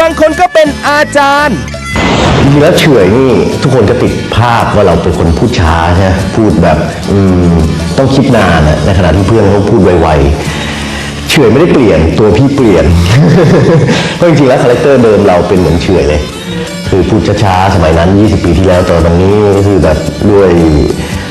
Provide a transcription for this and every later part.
บางคนก็เป็นอาจารย์ จริงๆแล้วเฉอยนี่ทุกคนจะติดภาพว่าเราเป็นคนพูดช้าใช่ไหมพูดแบบอืมต้องคิดนานอะในขณะที่เพื่อนเขาพูดไวๆเฉอยไม่ได้เปลี่ยนตัวพี่เปลี่ยน เพราะจริงๆแล้วคาแรคเตอร์เดิมเราเป็นเหมือนเฉอยเลย คือพูดช้าๆสมัยนั้น 20 ปีที่แล้วตอนนี้คือแบบด้วย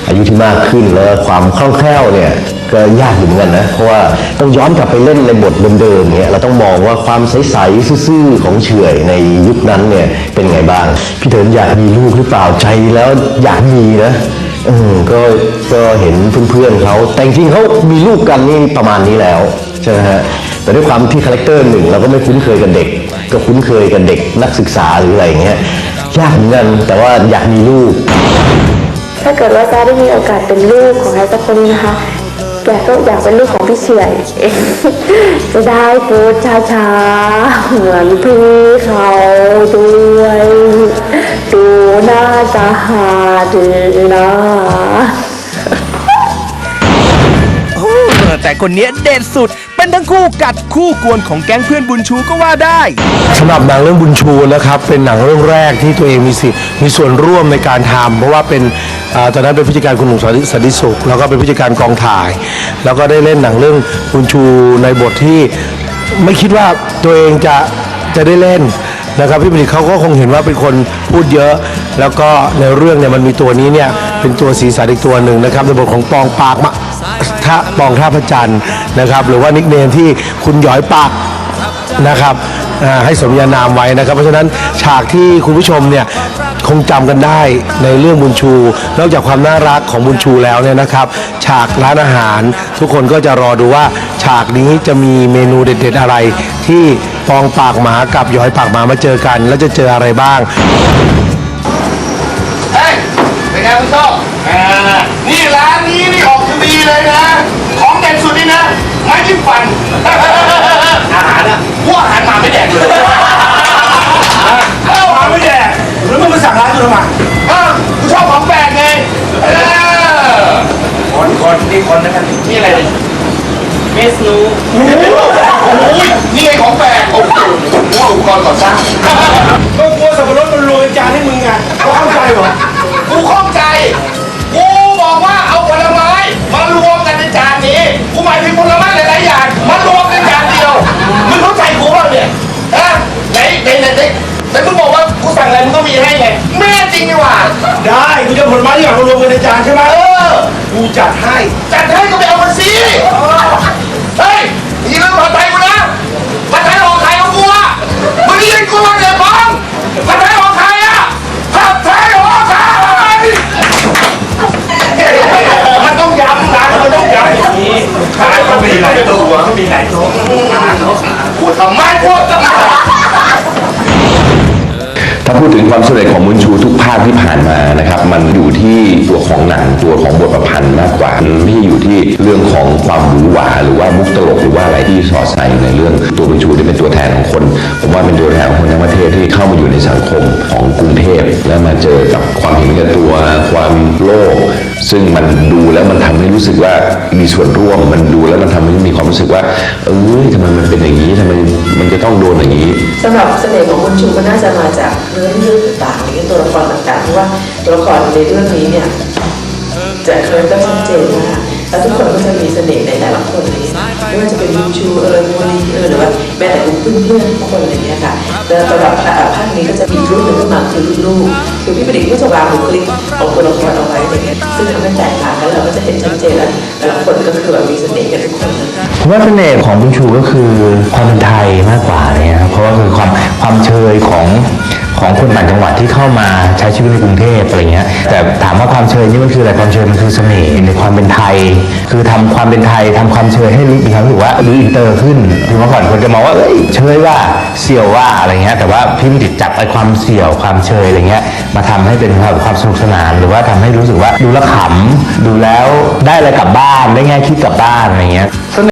อายุที่มากขึ้นแล้วความคล่องแคล่วเนี่ยก็ยากอยู่เหมือนกันนะ เพราะว่าต้องย้อนกลับไปเล่นในบทเดิมๆเนี่ยเราต้องมองว่าความใสๆซื่อๆของเฉยในยุคนั้นเนี่ยเป็นไงบ้าง พี่เถินอยากมีลูกหรือเปล่าใจแล้วอยากมีนะอก็ก็เห็นเพื่อนๆเขาแต่จริงๆเขามีลูกกันนี่ประมาณนี้แล้วใช่ไหมฮะแต่ด้วยความที่คาแรคเตอร์หนึ่งเราก็ไม่คุ้นเคยกับเด็ก ก็คุ้นเคยกับเด็กนักศึกษาหรืออะไรอย่างเงี้ยยากเหมือนกันแต่ว่าอยากมีลูก ถ้าเกิดว่าจ้าได้มีโอกาสเป็นลูกของใครสักคนนึ่งนะคะแกก็อยากเป็นลูกของพี่เฉยจะได้พูดช้าๆเหมือนพี่เขาด้วยดูน่าจะหาดีนะแต่คนเนี้ยเด็ดสุด เป็นทั้งคู่กัดคู่กวนของแก๊งเพื่อนบุญชูก็ว่าได้ สำหรับหนังเรื่องบุญชูนะครับ เป็นหนังเรื่องแรกที่ตัวเองมีสิทธิ์มีส่วนร่วมในการทำเพราะว่าเป็นอ่าตอนนั้นเป็นผู้จัดการคุณหนุ่มสันติสันติสุข แล้วก็เป็นผู้จัดการกองถ่าย แล้วก็ได้เล่นหนังเรื่องบุญชูในบทที่ ไม่คิดว่าตัวเองจะจะได้เล่นนะครับพี่ผลิตเขาก็คงเห็นว่าเป็นคนพูดเยอะ แล้วก็ในเรื่องเนี่ยมันมีตัวนี้เนี่ยเป็นตัวสีสันอีกตัวหนึ่งนะครับในบทของปองปากมะท่าปองท่าพระจันทร์นะครับ หรือว่านิกเนมที่คุณหยอยปากนะครับให้สมญานามไว้นะครับ เพราะฉะนั้นฉากที่คุณผู้ชมเนี่ยคงจำกันได้ในเรื่องบุญชู นอกจากความน่ารักของบุญชูแล้วเนี่ยนะครับ ฉากร้านอาหารทุกคนก็จะรอดูว่า ฉากนี้จะมีเมนูเด็ด ๆ อะไร ที่ปองปากหมากับย้อยปากหมามาเจอกัน แล้วจะเจออะไรบ้าง เป็นไงคุณโต้งอ่านี่ร้านนี้นี่ออกทีวีเลยนะ ของเด็ดสุดนี่นะไม้จิ้มฟัน อาหารอะพวกอาหารมาไม่แดกเลยเอ้ามาไม่แดกแล้วมึงมาสั่งร้านกูทำไมอ้าวกูชอบของแปลกไงเออคนคนนี่คนนะครับนี่อะไรเนี่ยเมสนู ให้ไงแม่จริงนี่หว่า ได้กูจะผลไม้ที่อยากมารวมกันในจานใช่ไหมเออ กูจัดให้ จัดให้ก็ไปเอามาสิ ความสำเร็จของมุนชูทุกภาคที่ผ่านมานะครับมันอยู่ที่ตัวของหนังตัวของบทประพันธ์มากกว่ามันไม่ใช่อยู่ที่เรื่องของความ ตัวแทนของคน ผมว่าเป็นตัวแทนของคนทั้งประเทศที่เข้ามาอยู่ในสังคมของกรุงเทพ แล้วมาเจอกับความเห็นแก่ตัว ความโลภซึ่งมันดูแล้วมันทำให้รู้สึกว่ามีส่วนร่วมมันดูแล้วมันทำให้มีความรู้สึกว่า เออทำไมมันเป็นอย่างนี้ทำไมมันจะต้องโดนอย่างนี้สำหรับเสน่ห์ของคุณชูก็น่าจะมาจากเนื้อเรื่องต่างๆหรือตัวละครต่างๆเพราะว่าตัวละครในเรื่องนี้เนี่ยจะเคยก็ชัดเจนมาก แล้วทุกคนก็จะมีเสน่ห์ในแต่ละคนเลยไม่ว่าจะเป็นคุณชูเออโมลีเออหรือว่าแม้แต่กลุ่มเพื่อนๆทุกคนอะไรเงี้ยค่ะแล้วสำหรับภาคนี้ก็จะมีรุ่นหนึ่งขึ้นมาคือรุ่นลูกคือพี่ประดิษฐ์ก็จะวางบุคลิกของตัวละครเอาไว้อะไรเงี้ยซึ่งทำให้แตกต่างกันเราก็จะเห็นชัดเจนแล้วแต่ละคนก็คือแบบมีเสน่ห์กันทุกคนเลยผมว่าเสน่ห์ของบุญชูก็คือความเป็นไทยมากกว่าเนี่ยครับเพราะว่าคือความความเชยของของคนต่างจังหวัดที่เข้ามาใช้ชีวิตในกรุงเทพอะไรเงี้ยแต่ถามว่าความเชยนี่มันคืออะไรความเชยมันคือเสน่ห์ในความเป็นไท คือทำความเป็นไทยทำความเชยให้มีความรู้สึกว่าหรืออินเตอร์ขึ้นคือเมื่อก่อนคนจะมองว่าเอ้ยเชยว่าเสี่ยวว่าอะไรเงี้ยแต่ว่าพี่มิติจับไอ้ความเสี่ยวความเชยอะไรเงี้ยมาทำให้เป็นความความสนุกสนาน หรือว่าทำให้รู้สึกว่าดูและขำดูแล้วได้อะไรกลับบ้านได้แง่คิดกลับบ้านอะไรเงี้ย